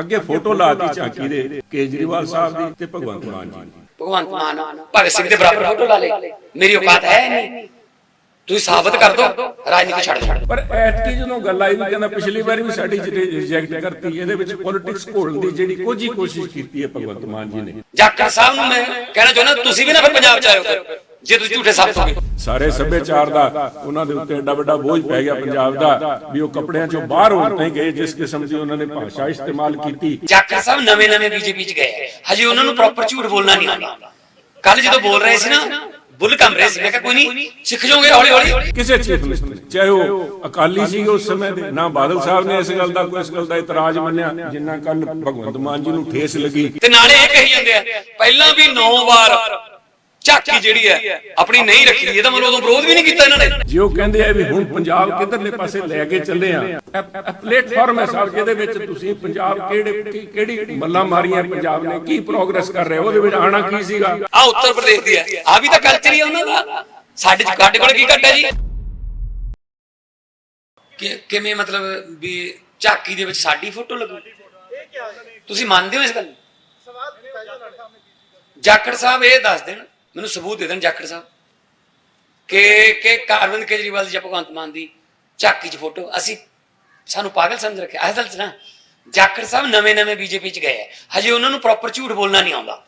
ਅੱਗੇ ਫੋਟੋ ਲਾਤੀ ਝਾਂਕੀ ਦੇ ਕੇਜਰੀਵਾਲ ਸਾਹਿਬ ਦੀ ਤੇ ਭਗਵੰਤ ਮਾਨ ਜੀ। ਦੀ ਭਗਵੰਤ ਮਾਨ। ਭਗਤ ਸਿੰਘ ਦੇ ਬਰਾਬਰ ਫੋਟੋ ਲਾ ਲੇ ਮੇਰੀ ਔਕਾਤ ਹੈ ਨਹੀਂ। ਤੁਸੀਂ ਸਾਬਤ ਕਰ ਦਿਓ ਰਾਜਨੀਤੀ ਛੱਡ ਦਿਓ ਪਰ ਐਤਕੀ ਜਦੋਂ ਗੱਲ ਆਈ ਵੀ ਕਹਿੰਦਾ ਪਿਛਲੀ ਵਾਰੀ ਵੀ ਸਾਡੀ ਰਿਜੈਕਟ ਕਰਤੀ ਇਹਦੇ ਵਿੱਚ ਪੋਲਿਟਿਕਸ ਘੋਲਣ ਦੀ ਜਿਹੜੀ ਕੁਝ ਕੋਸ਼ਿਸ਼ ਕੀਤੀ ਹੈ ਭਗਵੰਤ ਮਾਨ ਜੀ ਨੇ। ਜਾਖੜ ਸਾਹਿਬ ਨੂੰ ਮੈਂ ਕਹਿਣਾ ਚਾਹੁੰਦਾ ਤੁਸੀਂ ਵੀ ਨਾ ਫਿਰ ਪੰਜਾਬ ਚ ਆਇਓ ਫਿਰ। ਜੇ ਤੁਸੀਂ ਝੂਠੇ ਸਾਬਤ ਹੋਗੇ। ਸਾਰੇ ਸੱਭਿਆਚਾਰ ਦਾ ਉਹਨਾਂ ਦੇ ਉੱਤੇ ਐਡਾ ਵੱਡਾ ਬੋਝ ਪੈ ਗਿਆ ਪੰਜਾਬ ਦਾ ਵੀ ਉਹ ਕੱਪੜਿਆਂ ਚੋਂ ਬਾਹਰ ਹੋਣ ਨਹੀਂ ਗਏ ਜਿਸ ਕਿਸਮ ਦੀ ਉਹਨਾਂ ਨੇ ਭਾਸ਼ਾ ਇਸਤੇਮਾਲ ਕੀਤੀ। ਜਾਖੜ ਸਾਹਿਬ ਨਵੇਂ ਨਵੇਂ ਬੀਜੇਪੀ ਚ ਗਏ। ਹਜੇ ਉਹਨਾਂ ਨੂੰ ਪ੍ਰੋਪਰ ਝੂਠ ਬੋਲਣਾ ਨਹੀਂ ਆਉਂਦਾ। ਕੱਲ ਜਦੋਂ ਬੋਲ ਰਹੇ ਸੀ ਨਾ ਬੁੱਲ ਕੰਮ ਰਹੇ ਸੀ। ਮੈਂ ਕਿਹਾ ਕੋਈ ਨਹੀਂ ਸਿੱਖ ਜਾਓਗੇ ਹੌਲੀ ਹੌਲੀ। ਕਿਸੇ ਚੀਫ ਮਿਨਿਸਟਰ ਨੇ ਚਾਹੇ ਉਹ ਅਕਾਲੀ ਸੀ ਉਸ ਸਮੇਂ ਦੇ ਨਾ ਬਾਦਲ ਸਾਹਿਬ ਨੇ ਇਸ ਗੱਲ ਦਾ ਕੋਈ ਇਸ ਗੱਲ ਦਾ ਇਤਰਾਜ਼ ਮੰਨਿਆ ਜਿੰਨਾ ਕੱਲ ਭਗਵੰਤ ਮਾਨ ਜੀ ਨੂੰ ਠੇਸ ਲੱਗੀ। ਤੇ ਨਾਲੇ ਇਹ ਕਹੀ ਜਾਂਦੇ ਆ ਪਹਿਲਾਂ ਵੀ 9 ਵਾਰ ਝਾਕੀ ਜਿਹੜੀ ਹੈ ਆਪਣੀ ਨਹੀਂ ਰੱਖੀ ਇਹਦਾ ਮਤਲਬ ਉਦੋਂ ਵਿਰੋਧ ਵੀ ਨਹੀਂ ਕੀਤਾ ਇਹਨਾਂ ਨੇ। ਜੇ ਉਹ ਕਹਿੰਦੇ ਆ ਵੀ ਹੁਣ ਪੰਜਾਬ ਕਿੱਧਰਲੇ ਪਾਸੇ ਲੈ ਕੇ ਚੱਲੇ ਆ ਪਲੇਟਫਾਰਮ ਹੈ ਸਾਹਿਬ ਜਿਹਦੇ ਵਿੱਚ ਤੁਸੀਂ ਪੰਜਾਬ ਕਿਹੜੇ ਕਿਹੜੀ ਮੱਲਾਂ ਮਾਰੀਆਂ ਪੰਜਾਬ ਨੇ ਕੀ ਪ੍ਰੋਗਰੈਸ ਕਰ ਰਿਹਾ ਉਹਦੇ ਵਿੱਚ ਆਣਾ ਕੀ ਸੀਗਾ? ਆ ਉੱਤਰ ਪ੍ਰਦੇਸ਼ ਦੀ ਹੈ। ਆ ਵੀ ਤਾਂ ਕਲਚਰ ਹੀ ਆ ਉਹਨਾਂ ਦਾ। ਸਾਡੇ ਚ ਸਾਡੇ ਕੋਲ ਕੀ ਘੱਟ ਹੈ ਜੀ? ਕਿ ਕਿਵੇਂ ਮਤਲਬ ਵੀ ਝਾਕੀ ਦੇ ਵਿੱਚ ਸਾਡੀ ਫੋਟੋ ਲੱਗੂ? ਤੁਸੀਂ ਮੰਨਦੇ ਹੋ ਇਸ ਗੱਲ? ਨੂੰ? ਜਾਖੜ ਸਾਹਿਬ ਇਹ ਦੱਸ ਦੇਣ ਮੈਨੂੰ ਸਬੂਤ ਦੇ ਦੇਣ ਜਾਖੜ ਸਾਹਿਬ। ਕਿ ਕਿ ਅਰਵਿੰਦ ਕੇਜਰੀਵਾਲ ਦੀ ਜਾਂ ਭਗਵੰਤ ਮਾਨ ਦੀ ਝਾਕੀ 'ਚ ਫੋਟੋ ਅਸੀਂ ਸਾਨੂੰ ਪਾਗਲ ਸਮਝ ਰੱਖਿਆ। ਅਸਲ 'ਚ ਨਾ ਜਾਖੜ ਸਾਹਿਬ ਨਵੇਂ ਨਵੇਂ ਬੀਜੇਪੀ 'ਚ ਗਏ ਹਜੇ ਉਹਨਾਂ ਨੂੰ ਪ੍ਰੋਪਰ ਝੂਠ ਬੋਲਣਾ ਨਹੀਂ ਆਉਂਦਾ।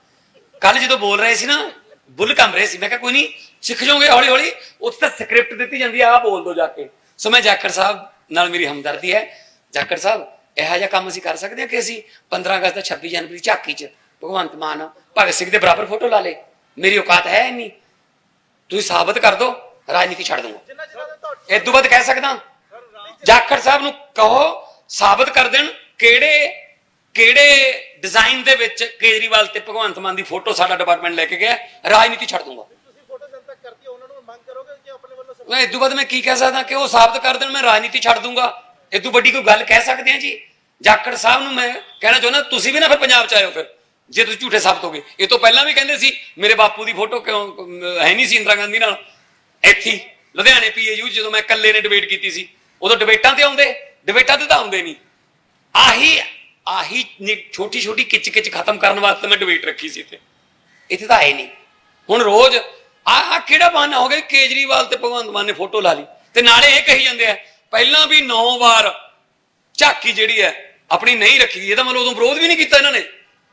ਕੱਲ ਜਦੋਂ ਬੋਲ ਰਹੇ ਸੀ ਨਾ, ਬੁੱਲ ਕੰਮ ਰਹੇ ਸੀ। ਮੈਂ ਕਿਹਾ, ਕੋਈ ਨਹੀਂ ਸਿੱਖ ਜਾਓਗੇ ਹੌਲੀ ਹੌਲੀ ਉੱਥੇ ਤਾਂ ਸਕ੍ਰਿਪਟ ਦਿੱਤੀ ਜਾਂਦੀ ਆ, ਆਹ ਬੋਲ ਦੋ ਜਾ ਕੇ। ਸੋ ਮੈਂ ਜਾਖੜ ਸਾਹਿਬ ਨਾਲ ਮੇਰੀ ਹਮਦਰਦੀ ਹੈ। ਜਾਖੜ ਸਾਹਿਬ, ਇਹੋ ਜਿਹਾ ਕੰਮ ਅਸੀਂ ਕਰ ਸਕਦੇ ਹਾਂ ਕਿ ਅਸੀਂ 15 ਅਗਸਤ ਤੇ 26 ਜਨਵਰੀ ਝਾਕੀ 'ਚ ਭਗਵੰਤ ਮਾਨ, ਭਗਤ ਸਿੰਘ ਦੇ ਬਰਾਬਰ ਫੋਟੋ ਲਾ ਲੇ ਮੇਰੀ ਔਕਾਤ ਹੈ ਨਹੀਂ ਤੁਸੀਂ ਸਾਬਤ ਕਰ ਦਿਓ ਰਾਜਨੀਤੀ ਛੱਡ ਦੂੰਗਾ। ਇਸ ਤੋਂ ਬਾਅਦ ਕਹਿ ਸਕਦਾ। ਜਾਖੜ ਸਾਹਿਬ ਨੂੰ ਕਹੋ ਸਾਬਤ ਕਰ ਦੇਣ ਕਿਹੜੇ ਕਿਹੜੇ ਡਿਜ਼ਾਈਨ ਦੇ ਵਿੱਚ ਕੇਜਰੀਵਾਲ ਤੇ ਭਗਵੰਤ ਮਾਨ ਦੀ ਫੋਟੋ ਸਾਡਾ ਡਿਪਾਰਟਮੈਂਟ ਲੈ ਕੇ ਗਿਆ ਰਾਜਨੀਤੀ ਛੱਡ ਦੂੰਗਾ। ਮੈਂ ਤੋਂ ਬਾਅਦ ਮੈਂ ਕੀ ਕਹਿ ਸਕਦਾ ਕਿ ਉਹ ਸਾਬਤ ਕਰ ਦੇਣ ਮੈਂ ਰਾਜਨੀਤੀ ਛੱਡ ਦੂੰਗਾ। ਤੋਂ ਵੱਡੀ ਕੋਈ ਗੱਲ ਕਹਿ ਸਕਦੇ ਆ ਜੀ? ਜਾਖੜ ਸਾਹਿਬ ਨੂੰ ਮੈਂ ਕਹਿਣਾ ਚਾਹੁੰਦਾ ਤੁਸੀਂ ਵੀ ਨਾ ਫਿਰ ਪੰਜਾਬ ਚ ਆਇਓ ਫਿਰ। ਜੇ ਤੁਸੀਂ ਝੂਠੇ ਸਾਬਤ ਹੋਗੇ। ਇਹ ਤੋਂ ਪਹਿਲਾਂ ਵੀ ਕਹਿੰਦੇ ਸੀ ਮੇਰੇ ਬਾਪੂ ਦੀ ਫੋਟੋ ਕਿਉਂ ਹੈ ਨਹੀਂ ਸੀ ਇੰਦਰਾ ਗਾਂਧੀ ਨਾਲ। ਇੱਥੇ ਹੀ, ਲੁਧਿਆਣੇ ਪੀਏਯੂ ਜਦੋਂ ਮੈਂ ਇਕੱਲੇ ਨੇ ਡਿਬੇਟ ਕੀਤੀ ਸੀ। ਉਦੋਂ ਡਿਬੇਟਾਂ ਤੇ ਆਉਂਦੇ ਡਿਬੇਟਾਂ ਤੇ ਤਾਂ ਆਉਂਦੇ ਨਹੀਂ। ਆਹੀ ਆਹੀ ਛੋਟੀ ਛੋਟੀ ਕਿਚ ਕਿਚ ਖਤਮ ਕਰਨ ਵਾਸਤੇ ਮੈਂ ਡਿਬੇਟ ਰੱਖੀ ਸੀ ਇੱਥੇ। ਇੱਥੇ ਤਾਂ ਆਏ ਨਹੀਂ। ਹੁਣ ਰੋਜ਼ ਆ ਆ ਕਿਹੜਾ ਬਹਾਨਾ ਹੋ ਗਿਆ ਕੇਜਰੀਵਾਲ ਤੇ ਭਗਵੰਤ ਮਾਨ ਨੇ ਫੋਟੋ ਲਾ ਲਈ? ਤੇ ਨਾਲੇ ਇਹ ਕਹੀ ਜਾਂਦੇ ਆ ਪਹਿਲਾਂ ਵੀ 9 ਵਾਰ ਝਾਕੀ ਜਿਹੜੀ ਹੈ ਆਪਣੀ ਨਹੀਂ ਰੱਖੀ ਇਹਦਾ ਮਤਲਬ ਉਦੋਂ ਵਿਰੋਧ ਵੀ ਨਹੀਂ ਕੀਤਾ ਇਹਨਾਂ ਨੇ।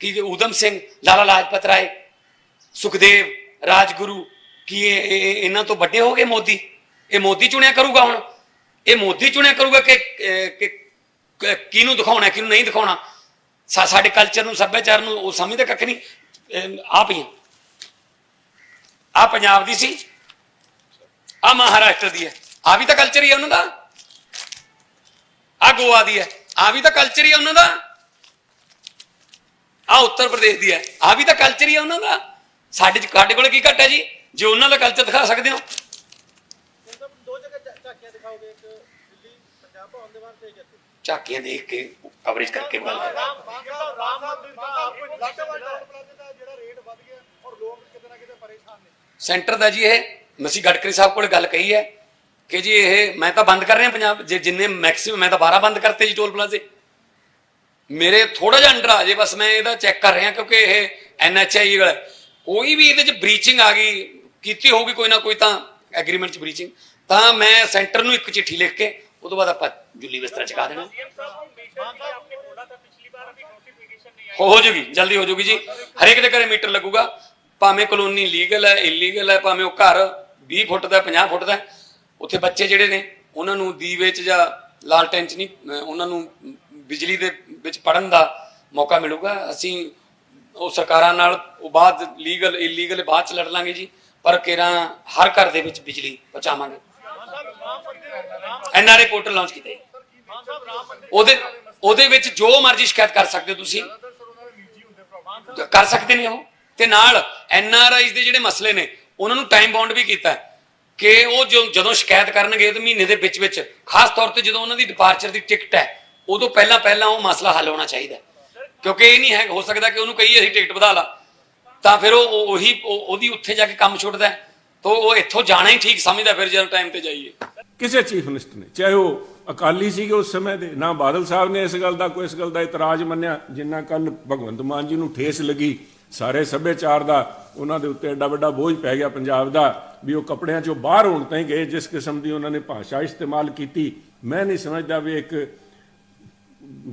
ਕਿ ਊਧਮ ਸਿੰਘ ਲਾਲਾ ਲਾਜਪਤ ਰਾਏ ਸੁਖਦੇਵ ਰਾਜਗੁਰੂ ਕੀ ਇਹ ਇਹ- ਇਹਨਾਂ ਤੋਂ ਵੱਡੇ ਹੋ ਗਏ ਮੋਦੀ ਇਹ ਮੋਦੀ ਚੁਣਿਆ ਕਰੂਗਾ ਹੁਣ ਇਹ ਮੋਦੀ ਚੁਣਿਆ ਕਰੂਗਾ ਕਿ ਅਹ, ਕਿ ਕ- ਕਿਹਨੂੰ ਦਿਖਾਉਣਾ ਕਿਹਨੂੰ ਨਹੀਂ ਦਿਖਾਉਣਾ ਸਾ- ਸਾਡੇ ਕਲਚਰ ਨੂੰ ਸੱਭਿਆਚਾਰ ਨੂੰ ਉਹ ਸਮਝਦੇ ਕੱਖ ਨਹੀਂ ਅਹ, ਆਪ ਹੀ ਆ ਪੰਜਾਬ ਦੀ ਸੀ ਆ ਮਹਾਰਾਸ਼ਟਰ ਦੀ ਹੈ ਆ ਵੀ ਤਾਂ ਕਲਚਰ ਹੀ ਹੈ ਉਹਨਾਂ ਦਾ ਆ ਗੋਆ ਦੀ ਹੈ ਆ ਵੀ ਤਾਂ ਕਲਚਰ ਹੀ ਹੈ ਉਹਨਾਂ ਦਾ ਆ ਉੱਤਰ ਪ੍ਰਦੇਸ਼ ਦੀ ਹੈ। ਆ ਵੀ ਤਾਂ ਕਲਚਰ ਹੀ ਹੈ ਉਹਨਾਂ ਦਾ। ਸਾਡੇ ਚ ਸਾਡੇ ਕੋਲ ਕੀ ਘੱਟ ਹੈ ਜੀ? ਜੇ ਉਹਨਾਂ ਦਾ ਕਲਚਰ ਦਿਖਾ ਸਕਦੇ ਹੋ। ਝਾਕੀਆਂ ਦੇਖ ਕੇ ਕਵਰੇਜ ਕਰਕੇ ਗੱਲ ਕਰ ਸੈਂਟਰ ਦਾ ਜੀ ਇਹ ਮਸੀ ਗਡਕਰੀ ਸਾਹਿਬ ਕੋਲ ਗੱਲ ਕਹੀ ਹੈ ਕਿ ਜੀ ਇਹ ਮੈਂ ਤਾਂ ਬੰਦ ਕਰ ਰਿਹਾ ਪੰਜਾਬ ਜੇ ਜਿੰਨੇ ਮੈਕਸਿਮਮ ਮੈਂ ਤਾਂ 12 ਬੰਦ ਕਰਤੇ ਜੀ ਟੋਲ ਪਲਾਜ਼ੇ। ਮੇਰੇ ਥੋੜਾ ਜਿਹਾ ਅੰਡਰ ਆ ਜੇ ਬਸ ਮੈਂ ਇਹਦਾ ਚੈੱਕ ਕਰ ਰਿਹਾ ਕਿਉਂਕਿ ਇਹ ਐਨਐਚਆਈ ਵਾਲਾ ਕੋਈ ਵੀ ਇਹਦੇ ਚ ਬ੍ਰੀਚਿੰਗ ਆ ਗਈ। ਕੀਤੀ ਹੋਊਗੀ ਕੋਈ ਨਾ ਕੋਈ ਤਾਂ ਐਗਰੀਮੈਂਟ ਚ ਬ੍ਰੀਚਿੰਗ ਤਾਂ ਮੈਂ ਸੈਂਟਰ ਨੂੰ ਇੱਕ ਚਿੱਠੀ ਲਿਖ ਕੇ ਉਹ ਤੋਂ ਬਾਅਦ ਆਪਾਂ ਜੁਲੀ ਬਿਸਤਰਾ ਚਕਾ ਦੇਣਾ। ਹੋ ਹੋ ਜੂਗੀ ਜਲਦੀ ਹੋ ਜੂਗੀ ਜੀ। ਹਰੇਕ ਦੇ ਘਰੇ ਮੀਟਰ ਲੱਗੂਗਾ। ਭਾਵੇਂ ਕਲੋਨੀ ਲੀਗਲ ਹੈ ਇਲੀਗਲ ਹੈ ਭਾਵੇਂ ਉਹ ਘਰ 20 ਫੁੱਟ ਦਾ 50 ਫੁੱਟ ਦਾ ਉੱਥੇ ਬੱਚੇ ਜਿਹੜੇ ਨੇ ਉਹਨਾਂ ਨੂੰ ਦੀਵੇ ਚ ਜਾਂ ਲਾਲਟੈਨ ਚ ਨਹੀਂ ਉਹਨਾਂ ਨੂੰ ਬਿਜਲੀ ਦੇ ਵਿੱਚ ਪੜਨ ਦਾ ਮੌਕਾ ਮਿਲੂਗਾ। ਅਸੀਂ ਉਹ ਸਰਕਾਰਾਂ ਨਾਲ ਉਹ ਬਾਅਦ ਲੀਗਲ ਇਲੀਗਲ ਬਾਅਦ ਚ ਲੜ ਲਾਂਗੇ ਜੀ। ਪਰ ਕਿਰਾਂ ਹਰ ਘਰ ਦੇ ਵਿੱਚ ਬਿਜਲੀ ਪਹੁੰਚਾਵਾਂਗੇ। ਐਨਆਰਏ ਪੋਰਟਲ ਲਾਂਚ ਕੀਤਾ। ਉਹਦੇ ਉਹਦੇ ਵਿੱਚ ਜੋ ਮਰਜ਼ੀ ਸ਼ਿਕਾਇਤ ਕਰ ਸਕਦੇ ਤੁਸੀਂ। ਕਰ ਸਕਦੇ ਨੇ ਉਹ। ਤੇ ਨਾਲ ਐਨ ਆਰ ਆਈਜ਼ ਦੇ ਜਿਹੜੇ ਮਸਲੇ ਨੇ, ਉਹਨਾਂ ਨੂੰ ਟਾਈਮ ਬਾਉਂਡ ਵੀ ਕੀਤਾ ਕਿ ਉਹ ਜੋ, ਜਦੋਂ ਸ਼ਿਕਾਇਤ ਕਰਨਗੇ ਤੇ ਮਹੀਨੇ ਦੇ ਵਿੱਚ ਵਿੱਚ ਖਾਸ ਤੌਰ ਤੇ ਜਦੋਂ ਉਹਨਾਂ ਦੀ ਡਿਪਾਰਚਰ ਦੀ ਟਿਕਟ ਹੈ ਉਦੋਂ ਪਹਿਲਾਂ ਪਹਿਲਾਂ ਉਹ ਮਸਲਾ ਹੱਲ ਹੋਣਾ ਚਾਹੀਦਾ ਕਿਉਂਕਿ ਇਹ ਨਹੀਂ ਹੈ, ਹੋ ਸਕਦਾ ਕਿ ਉਹਨੂੰ ਕਹੀਏ ਅਸੀਂ ਟਿਕਟ ਵਧਾ ਲਾ। ਤਾਂ ਫਿਰ ਉਹ ਉਹੀ ਉਹਦੀ ਉੱਥੇ ਜਾ ਕੇ ਕੰਮ ਛੁੱਟਦਾ ਤਾਂ ਉਹ ਇੱਥੋਂ ਜਾਣਾ ਹੀ ਠੀਕ ਸਮਝਦਾ ਫਿਰ ਜਦੋਂ ਟਾਈਮ ਤੇ ਜਾਈਏ। ਕਿਸੇ ਚੀਫ ਮਿਨਿਸਟਰ ਨੇ, ਚਾਹੇ ਉਹ ਅਕਾਲੀ ਸੀਗੇ ਉਸ ਸਮੇਂ ਦੇ, ਨਾ ਬਾਦਲ ਸਾਹਿਬ ਨੇ ਇਸ ਗੱਲ ਦਾ ਕੋਈ ਇਸ ਗੱਲ ਦਾ ਇਤਰਾਜ਼ ਮੰਨਿਆ, ਜਿੰਨਾ ਕੱਲ ਭਗਵੰਤ ਮਾਨ ਜੀ ਨੂੰ ਠੇਸ ਲੱਗੀ, ਸਾਰੇ ਸੱਭਿਆਚਾਰ ਦਾ, ਉਹਨਾਂ ਦੇ ਉੱਤੇ ਐਡਾ ਵੱਡਾ ਬੋਝ ਪੈ ਗਿਆ ਪੰਜਾਬ ਦਾ, ਵੀ ਉਹ ਕੱਪੜਿਆਂ ਚੋਂ ਬਾਹਰ ਹੋਣ ਤਾਈਂ ਗਏ, ਜਿਸ ਕਿਸਮ ਦੀ ਉਹਨਾਂ ਨੇ ਭਾਸ਼ਾ ਇਸਤੇਮਾਲ ਕੀਤੀ। ਮੈਂ ਨਹੀਂ ਸਮਝਦਾ ਵੀ ਇੱਕ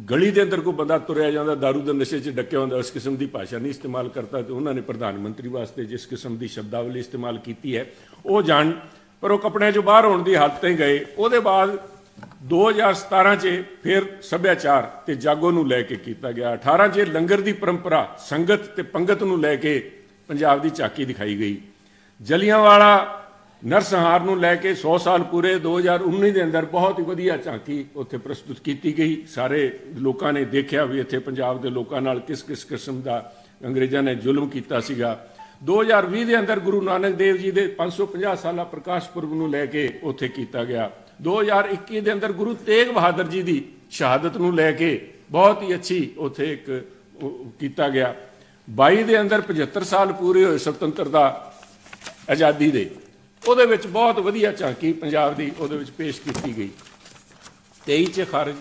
ਗਲੀ ਦੇ ਅੰਦਰ ਕੋਈ ਬੰਦਾ ਤੁਰਿਆ ਜਾਂਦਾ दारू ਦੇ ਨਸ਼ੇ 'ਚ ਡੱਕਿਆ ਹੁੰਦਾ, ਉਸ ਕਿਸਮ ਦੀ ਭਾਸ਼ਾ ਨਹੀਂ ਇਸਤੇਮਾਲ ਕਰਤਾ ਤੇ ਉਹਨਾਂ ਨੇ ਪ੍ਰਧਾਨ ਮੰਤਰੀ ਵਾਸਤੇ ਜਿਸ ਕਿਸਮ ਦੀ ਸ਼ਬਦਾਵਲੀ ਇਸਤੇਮਾਲ ਕੀਤੀ ਹੈ, ਉਹ ਜਾਣ, ਪਰ ਉਹ ਕੱਪੜਿਆਂ 'ਚੋਂ ਬਾਹਰ ਹੋਣ ਦੀ ਹੱਦ ਤੇ ਗਏ। ਉਹਦੇ ਬਾਅਦ 2017 'ਚ ਫਿਰ ਸੱਭਿਆਚਾਰ ਤੇ ਜਾਗੋ ਨੂੰ ਲੈ ਕੇ ਕੀਤਾ ਗਿਆ। 18 'ਚ ਲੰਗਰ ਦੀ ਪਰੰਪਰਾ, ਸੰਗਤ ਤੇ ਪੰਗਤ ਨੂੰ ਲੈ ਕੇ ਪੰਜਾਬ ਦੀ ਝਾਕੀ ਦਿਖਾਈ ਗਈ। ਜਲੀਆਂਵਾਲਾ ਨਰਸੰਹਾਰ ਨੂੰ ਲੈ ਕੇ 100 ਸਾਲ ਪੂਰੇ 2019 ਦੇ ਅੰਦਰ ਬਹੁਤ ਹੀ ਵਧੀਆ ਝਾਂਕੀ ਉੱਥੇ ਪ੍ਰਸਤੁਤ ਕੀਤੀ ਗਈ। ਸਾਰੇ ਲੋਕਾਂ ਨੇ ਦੇਖਿਆ ਵੀ ਇੱਥੇ ਪੰਜਾਬ ਦੇ ਲੋਕਾਂ ਨਾਲ ਕਿਸ ਕਿਸ ਕਿਸਮ ਦਾ ਅੰਗਰੇਜ਼ਾਂ ਨੇ ਜ਼ੁਲਮ ਕੀਤਾ ਸੀਗਾ। 2020 ਦੇ ਅੰਦਰ ਗੁਰੂ ਨਾਨਕ ਦੇਵ ਜੀ ਦੇ 550 ਸਾਲਾ ਪ੍ਰਕਾਸ਼ ਪੁਰਬ ਨੂੰ ਲੈ ਕੇ ਉੱਥੇ ਕੀਤਾ ਗਿਆ। 2021 ਦੇ ਅੰਦਰ ਗੁਰੂ ਤੇਗ ਬਹਾਦਰ ਜੀ ਦੀ ਸ਼ਹਾਦਤ ਨੂੰ ਲੈ ਕੇ ਬਹੁਤ ਹੀ ਅੱਛੀ ਉੱਥੇ ਇੱਕ ਕੀਤਾ ਗਿਆ। 22 ਦੇ ਅੰਦਰ 75 ਸਾਲ ਪੂਰੇ ਹੋਏ ਸੁਤੰਤਰਤਾ ਆਜ਼ਾਦੀ ਦੇ। ਉਹਦੇ ਵਿੱਚ ਬਹੁਤ ਵਧੀਆ ਝਾਂਕੀ ਪੰਜਾਬ ਦੀ ਉਹਦੇ ਵਿੱਚ ਪੇਸ਼ ਕੀਤੀ ਗਈ। 23 ਚ ਖਾਰਜ,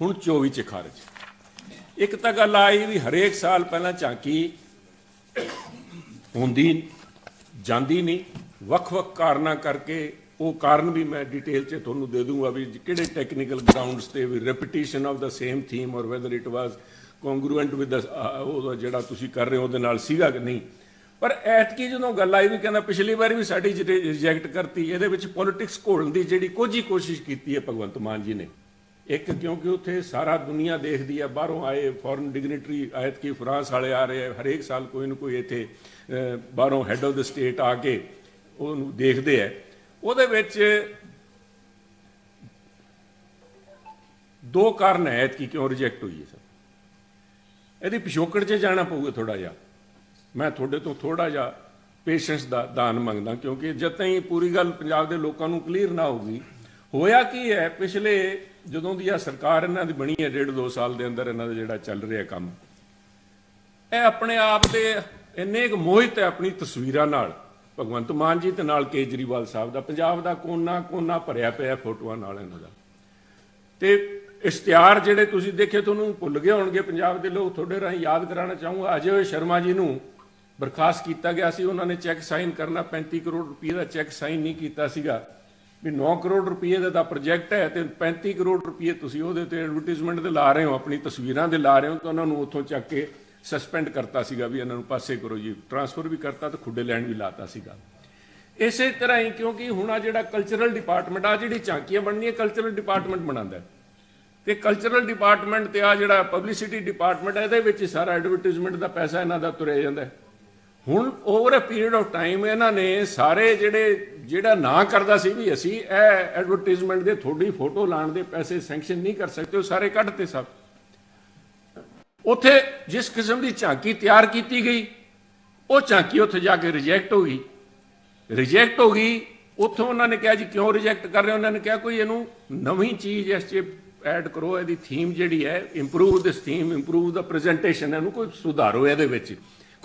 ਹੁਣ 24 ਚ ਖਾਰਜ। ਇੱਕ ਤਾਂ ਗੱਲ ਆਈ ਵੀ ਹਰੇਕ ਸਾਲ ਪਹਿਲਾਂ ਝਾਂਕੀ ਹੁੰਦੀ, ਜਾਂਦੀ ਨਹੀਂ। ਵੱਖ-ਵੱਖ ਕਾਰਨਾਂ ਕਰਕੇ ਉਹ ਕਾਰਨ ਵੀ ਮੈਂ ਡਿਟੇਲ 'ਚ ਤੁਹਾਨੂੰ ਦੇ ਦੂੰਗਾ ਵੀ ਕਿਹੜੇ ਟੈਕਨੀਕਲ ਗਰਾਊਂਡਸ ਤੇ ਵੀ repetition of the same theme or whether it was congruent with ਉਹ ਜਿਹੜਾ ਤੁਸੀਂ ਕਰ ਰਹੇ ਹੋ ਉਹਦੇ ਨਾਲ ਸੀਗਾ ਕਿ ਨਹੀਂ। ਪਰ ਐਤਕੀ ਜਦੋਂ ਗੱਲ ਆਈ ਵੀ ਕਹਿੰਦਾ ਪਿਛਲੀ ਵਾਰੀ ਵੀ ਸਾਡੀ ਰਿਜੈਕਟ ਕਰਤੀ, ਇਹਦੇ ਵਿੱਚ ਪੋਲਿਟਿਕਸ ਘੋਲਣ ਦੀ ਜਿਹੜੀ ਕੁਝ ਹੀ ਕੋਸ਼ਿਸ਼ ਕੀਤੀ ਹੈ ਭਗਵੰਤ ਮਾਨ ਜੀ ਨੇ। ਇੱਕ ਕਿਉਂਕਿ ਉੱਥੇ ਸਾਰਾ ਦੁਨੀਆ ਦੇਖਦੀ ਹੈ ਬਾਹਰੋਂ ਆਏ ਫੋਰਨ ਡਿਗਨਿਟਰੀ ਐਤਕੀ ਫਰਾਂਸ ਵਾਲੇ ਆ ਰਹੇ ਹਰੇਕ ਸਾਲ ਕੋਈ ਨਾ ਕੋਈ ਇੱਥੇ ਬਾਹਰੋਂ ਹੈੱਡ ਆਫ ਦ ਸਟੇਟ ਆ ਕੇ ਉਹਨੂੰ ਦੇਖਦੇ ਆ। ਉਹਦੇ ਵਿੱਚ ਦੋ ਕਾਰਨ ਹੈ ਐਤਕੀ ਕਿਉਂ ਰਿਜੈਕਟ ਹੋਈ ਹੈ ਸਰ। ਇਹਦੀ ਪਿਛੋਕੜ 'ਚ ਜਾਣਾ ਪਊਗਾ ਥੋੜਾ ਜਿਹਾ। ਮੈਂ ਤੁਹਾਡੇ ਤੋਂ ਥੋੜਾ ਜਿਹਾ ਪੇਸ਼ੈਂਸ ਦਾ ਦਾਨ ਮੰਗਦਾ, ਕਿਉਂਕਿ ਜਦ ਤਾਈਂ ਪੂਰੀ ਗੱਲ ਪੰਜਾਬ ਦੇ ਲੋਕਾਂ ਨੂੰ ਕਲੀਅਰ ਨਾ ਹੋਊਗੀ ਹੋਇਆ ਕੀ ਹੈ, ਪਿਛਲੇ ਜਦੋਂ ਦੀ ਆ ਸਰਕਾਰ ਇਹਨਾਂ ਦੀ ਬਣੀ ਹੈ, ਡੇਢ ਦੋ ਸਾਲ ਦੇ ਅੰਦਰ ਇਹਨਾਂ ਦਾ ਜਿਹੜਾ ਚੱਲ ਰਿਹਾ ਕੰਮ, ਇਹ ਆਪਣੇ ਆਪ ਦੇ ਇੰਨੇ ਕੁ ਮੋਹਿਤ ਹੈ ਆਪਣੀ ਤਸਵੀਰਾਂ ਨਾਲ, ਭਗਵੰਤ ਮਾਨ ਜੀ ਤੇ ਨਾਲ ਕੇਜਰੀਵਾਲ ਸਾਹਿਬ ਦਾ, ਪੰਜਾਬ ਦਾ ਕੋਨਾ ਕੋਨਾ ਭਰਿਆ ਪਿਆ ਫੋਟੋਆਂ ਨਾਲ ਇਹਨਾਂ ਦਾ। ਤੇ ਇਸ਼ਤਿਹਾਰ ਜਿਹੜੇ ਤੁਸੀਂ ਦੇਖੇ, ਤੁਹਾਨੂੰ ਭੁੱਲ ਗਏ ਹੋਣਗੇ, ਪੰਜਾਬ ਦੇ ਲੋਕ ਤੁਹਾਡੇ ਰਾਹੀਂ ਯਾਦ ਕਰਾਉਣਾ ਚਾਹੂੰਗਾ, ਅਜੇ ਹੋਏ ਸ਼ਰਮਾ ਜੀ ਨੂੰ ਬਰਖਾਸਤ ਕੀਤਾ ਗਿਆ ਸੀ, ਉਹਨਾਂ ਨੇ ਚੈੱਕ ਸਾਈਨ ਕਰਨਾ 35 ਕਰੋੜ ਰੁਪਏ ਦਾ ਚੈੱਕ ਸਾਈਨ ਨਹੀਂ ਕੀਤਾ ਸੀਗਾ। ਵੀ 9 ਕਰੋੜ ਰੁਪਏ ਦਾ ਤਾਂ ਪ੍ਰੋਜੈਕਟ ਹੈ ਤੇ 35 ਕਰੋੜ ਰੁਪਏ ਤੁਸੀਂ ਉਹਦੇ ਤੇ ਐਡਵਰਟਾਈਜ਼ਮੈਂਟ ਦੇ ਲਾ ਰਹੇ ਹੋ, ਆਪਣੀ ਤਸਵੀਰਾਂ ਦੇ ਲਾ ਰਹੇ ਹੋ, ਤਾਂ ਉਹਨਾਂ ਨੂੰ ਉੱਥੋਂ ਚੱਕ ਕੇ ਸਸਪੈਂਡ ਕਰਤਾ ਸੀਗਾ ਵੀ ਇਹਨਾਂ ਨੂੰ ਪਾਸੇ ਕਰੋ ਜੀ। ਟਰਾਂਸਫਰ ਵੀ ਕਰਤਾ ਤੇ ਖੁੱਡੇ ਲੈਣ ਵੀ ਲਾਤਾ ਸੀਗਾ। ਇਸੇ ਤਰ੍ਹਾਂ ਹੀ ਕਿਉਂਕਿ ਹੁਣ ਆ ਜਿਹੜਾ ਕਲਚਰਲ ਡਿਪਾਰਟਮੈਂਟ ਆ ਜਿਹੜੀ ਝਾਂਕੀਆਂ ਬਣਨੀਆਂ ਕਲਚਰਲ ਡਿਪਾਰਟਮੈਂਟ ਬਣਾਉਂਦਾ ਹੈ। ਤੇ ਕਲਚਰਲ ਡਿਪਾਰਟਮੈਂਟ ਤੇ ਆ ਜਿਹੜਾ ਪਬਲਿਸਿਟੀ ਡਿਪਾਰਟਮੈਂਟ ਇਹਦੇ ਵਿੱਚ ਹੀ ਸਾਰਾ ਐਡਵਰਟਾਈਜ਼ਮੈਂਟ ਦਾ ਪੈਸਾ ਇਹਨਾਂ ਦਾ ਤੁਰਿਆ ਜਾਂਦਾ ਹੈ। ਹੁਣ over a period of time ਇਹਨਾਂ ਨੇ ਸਾਰੇ ਜਿਹੜੇ, ਜਿਹੜਾ ਨਾ ਕਰਦਾ ਸੀ ਵੀ ਅਸੀਂ ਇਹ ਐਡਵਰਟਾਈਜ਼ਮੈਂਟ ਦੇ ਤੁਹਾਡੀ ਫੋਟੋ ਲਾਣ ਦੇ ਪੈਸੇ ਸੈਂਕਸ਼ਨ ਨਹੀਂ ਕਰ ਸਕਦੇ, ਉਹ ਸਾਰੇ ਕੱਢਤੇ ਸਭ। ਉੱਥੇ ਜਿਸ ਕਿਸਮ ਦੀ ਝਾਂਕੀ ਤਿਆਰ ਕੀਤੀ ਗਈ, ਉਹ ਝਾਂਕੀ ਉੱਥੇ ਜਾ ਕੇ ਰਿਜੈਕਟ ਹੋ ਗਈ। ਰਿਜੈਕਟ ਹੋ ਗਈ, ਉੱਥੋਂ ਉਹਨਾਂ ਨੇ ਕਿਹਾ ਜੀ ਕਿਉਂ ਰਿਜੈਕਟ ਕਰ ਰਹੇ ਉਹਨਾਂ ਨੇ ਕਿਹਾ ਕੋਈ ਇਹਨੂੰ ਨਵੀਂ ਚੀਜ਼ ਇਸ 'ਚ ਐਡ ਕਰੋ, ਇਹਦੀ ਥੀਮ ਜਿਹੜੀ ਹੈ improve this theme improve the presentation ਇਹਨੂੰ ਕੋਈ ਸੁਧਾਰੋ ਇਹਦੇ ਵਿੱਚ।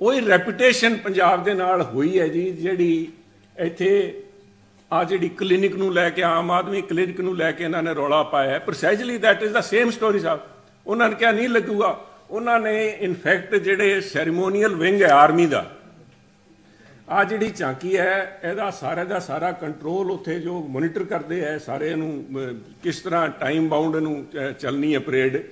ਉਹ ਹੀ ਰੈਪੂਟੇਸ਼ਨ ਪੰਜਾਬ ਦੇ ਨਾਲ ਹੋਈ ਹੈ ਜੀ, ਜਿਹੜੀ ਇੱਥੇ ਆ ਜਿਹੜੀ ਕਲੀਨਿਕ ਨੂੰ ਲੈ ਕੇ, ਆਮ ਆਦਮੀ ਕਲੀਨਿਕ ਨੂੰ ਲੈ ਕੇ ਇਹਨਾਂ ਨੇ ਰੌਲਾ ਪਾਇਆ ਹੈ। Precisely that is the same story ਸਾਹਿਬ। ਉਹਨਾਂ ਨੇ ਕਿਹਾ, ਨਹੀਂ ਲੱਗੂਗਾ। ਉਹਨਾਂ ਨੇ ਇਨਫੈਕਟ ਜਿਹੜੇ ਸੈਰੀਮੋਨੀਅਲ ਵਿੰਗ ਹੈ ਆਰਮੀ ਦਾ, ਆ ਜਿਹੜੀ ਝਾਂਕੀ ਹੈ, ਇਹਦਾ ਸਾਰੇ ਦਾ ਸਾਰਾ ਕੰਟਰੋਲ ਉੱਥੇ ਜੋ ਮੋਨੀਟਰ ਕਰਦੇ ਹੈ ਸਾਰੇ ਨੂੰ ਕਿਸ ਤਰ੍ਹਾਂ ਟਾਈਮ ਬਾਉਂਡ ਨੂੰ ਚੱਲਣੀ ਹੈ ਪਰੇਡ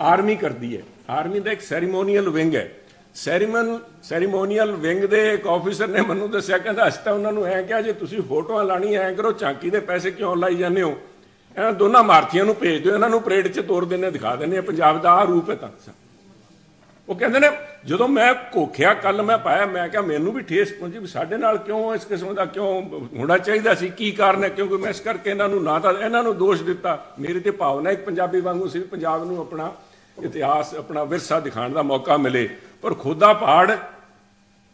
ਆਰਮੀ ਕਰਦੀ ਹੈ। ਆਰਮੀ ਦਾ ਇੱਕ ਸੈਰੀਮੋਨੀਅਲ ਵਿੰਗ ਹੈ। ਸੈਰੀਮਨ ਸੈਰੀਮੋਨੀਅਲ ਵਿੰਗ ਦੇ ਇੱਕ ਆਫੀਸਰ ਨੇ ਮੈਨੂੰ ਦੱਸਿਆ, ਕਹਿੰਦਾ, ਅਸੀਂ ਤਾਂ ਉਹਨਾਂ ਨੂੰ ਐ ਕਿਹਾ, ਜੇ ਤੁਸੀਂ ਫੋਟੋਆਂ ਲਾਣੀ ਐ ਕਰੋ ਝਾਂਕੀ ਦੇ ਪੈਸੇ ਕਿਉਂ ਲਾਈ ਜਾਂਦੇ ਹੋ? ਇਹਨਾਂ ਦੋਨਾਂ ਮਾਰਥੀਆਂ ਨੂੰ ਭੇਜ ਦਿਓ, ਇਹਨਾਂ ਨੂੰ ਪਰੇਡ 'ਚ ਤੋਰ ਦਿੰਨੇ ਦਿਖਾ ਦਿੰਨੇ ਆ, ਪੰਜਾਬ ਦਾ ਆ ਰੂਪ ਹੈ ਤਾਂ। ਉਹ ਕਹਿੰਦੇ ਨੇ, ਜਦੋਂ ਮੈਂ ਕੋਖਿਆ ਕੱਲ ਮੈਂ ਪਾਇਆ, ਮੈਂ ਕਿਹਾ, ਮੈਨੂੰ ਵੀ ਠੇਸ ਪਹੁੰਚੀ ਵੀ ਸਾਡੇ ਨਾਲ ਕਿਉਂ ਇਸ ਕਿਸਮ ਦਾ ਕਿਉਂ ਹੋਣਾ ਚਾਹੀਦਾ ਸੀ, ਕੀ ਕਾਰਨ ਹੈ? ਕਿਉਂਕਿ ਮੈਂ ਇਸ ਕਰਕੇ ਇਹਨਾਂ ਨੂੰ ਨਾ ਤਾਂ, ਇਹਨਾਂ ਨੂੰ ਦੋਸ਼ ਦਿੱਤਾ। ਮੇਰੀ ਤੇ ਭਾਵਨਾ ਇੱਕ ਪੰਜਾਬੀ ਵਾਂਗੂ ਸੀ ਪੰਜਾਬ ਨੂੰ ਆਪਣਾ ਇਤਿਹਾਸ ਆਪਣਾ ਵਿਰਸਾ ਦਿਖਾਉਣ ਦਾ ਮੌਕਾ ਮਿਲੇ। ਪਰ ਖੁਦਾ ਪਹਾੜ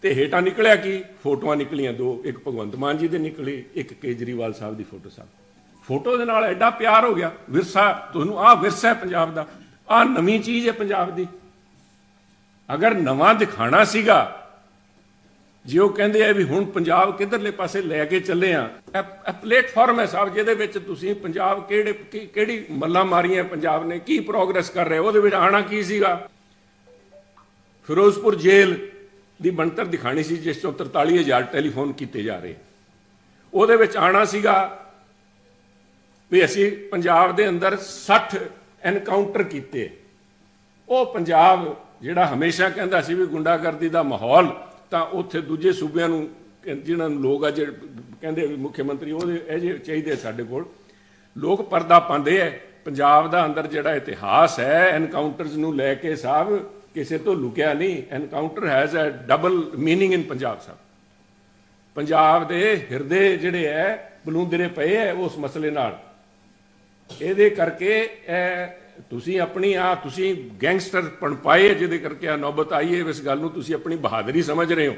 ਤੇ ਹੇਠਾਂ ਨਿਕਲਿਆ ਕੀ? ਫੋਟੋਆਂ ਨਿਕਲੀਆਂ ਦੋ, ਇੱਕ ਭਗਵੰਤ ਮਾਨ ਜੀ ਦੇ ਨਿਕਲੇ, ਇੱਕ ਕੇਜਰੀਵਾਲ ਸਾਹਿਬ ਦੀ ਫੋਟੋ ਸਾਹਿਬ ਫੋਟੋ ਦੇ ਨਾਲ ਐਡਾ ਪਿਆਰ ਹੋ ਗਿਆ, ਵਿਰਸਾ ਤੁਹਾਨੂੰ ਆਹ ਵਿਰਸਾ ਹੈ ਪੰਜਾਬ ਦਾ, ਆਹ ਨਵੀਂ ਚੀਜ਼ ਹੈ ਪੰਜਾਬ ਦੀ। ਅਗਰ ਨਵਾਂ ਦਿਖਾਣਾ ਸੀਗਾ ਜੇ ਉਹ ਕਹਿੰਦੇ ਆ ਵੀ ਹੁਣ ਪੰਜਾਬ ਕਿੱਧਰਲੇ ਪਾਸੇ ਲੈ ਕੇ ਚੱਲੇ ਆ, ਇਹ ਪਲੇਟਫਾਰਮ ਹੈ ਸਾਹਿਬ ਜਿਹਦੇ ਵਿੱਚ ਤੁਸੀਂ ਪੰਜਾਬ ਕਿਹੜੇ ਕਿਹੜੀ ਮੱਲਾਂ ਮਾਰੀਆਂ ਪੰਜਾਬ ਨੇ, ਕੀ ਪ੍ਰੋਗਰੈਸ ਕਰ ਰਿਹਾ ਉਹਦੇ ਵਿੱਚ ਆਣਾ ਕੀ ਸੀਗਾ? ਫਿਰੋਜ਼ਪੁਰ ਜੇਲ੍ਹ ਦੀ ਬਣਤਰ ਦਿਖਾਣੀ ਸੀ, ਜਿਸ ਤੋਂ 43000 ਟੈਲੀਫੋਨ ਕੀਤੇ ਜਾ ਰਹੇ। ਉਹਦੇ ਵਿੱਚ ਆਣਾ ਸੀਗਾ ਵੀ ਅਸੀਂ ਪੰਜਾਬ ਦੇ ਅੰਦਰ 60 ਐਨਕਾਊਂਟਰ ਕੀਤੇ। ਉਹ ਪੰਜਾਬ ਜਿਹੜਾ ਹਮੇਸ਼ਾ ਕਹਿੰਦਾ ਸੀ ਵੀ ਗੁੰਡਾਗਰਦੀ ਦਾ ਮਾਹੌਲ ਤਾਂ ਉੱਥੇ ਦੂਜੇ ਸੂਬਿਆਂ ਨੂੰ ਜਿਹਨਾਂ ਨੂੰ ਲੋਕ ਆ ਜਿਹੜੇ ਕਹਿੰਦੇ ਮੁੱਖ ਮੰਤਰੀ, ਉਹਦੇ ਇਹ ਜਿਹੇ ਚਾਹੀਦੇ ਸਾਡੇ ਕੋਲ। ਲੋਕ ਪਰਦਾ ਪਾਉਂਦੇ ਐ ਪੰਜਾਬ ਦਾ ਅੰਦਰ ਜਿਹੜਾ ਇਤਿਹਾਸ ਹੈ ਐਨਕਾਊਂਟਰਸ ਨੂੰ ਲੈ ਕੇ ਸਾਹਿਬ ਕਿਸੇ ਤੋਂ ਲੁਕਿਆ ਨਹੀਂ। Encounter has a double meaning in Punjab ਸਾਹਿਬ ਪੰਜਾਬ ਦੇ ਹਿਰਦੇ ਜਿਹੜੇ ਐ, ਬਲੂੰਦਰੇ ਪਏ ਐ ਉਸ ਮਸਲੇ ਨਾਲ। ਇਹਦੇ ਕਰਕੇ ਇਹ ਤੁਸੀਂ ਆਪਣੀ ਆ, ਤੁਸੀਂ ਗੈਂਗਸਟਰ ਪਣ ਪਾਏ ਜਿਹਦੇ ਕਰਕੇ ਆ ਨੌਬਤ ਆਈ ਹੈ, ਇਸ ਗੱਲ ਨੂੰ ਤੁਸੀਂ ਆਪਣੀ ਬਹਾਦਰੀ ਸਮਝ ਰਹੇ ਹੋ।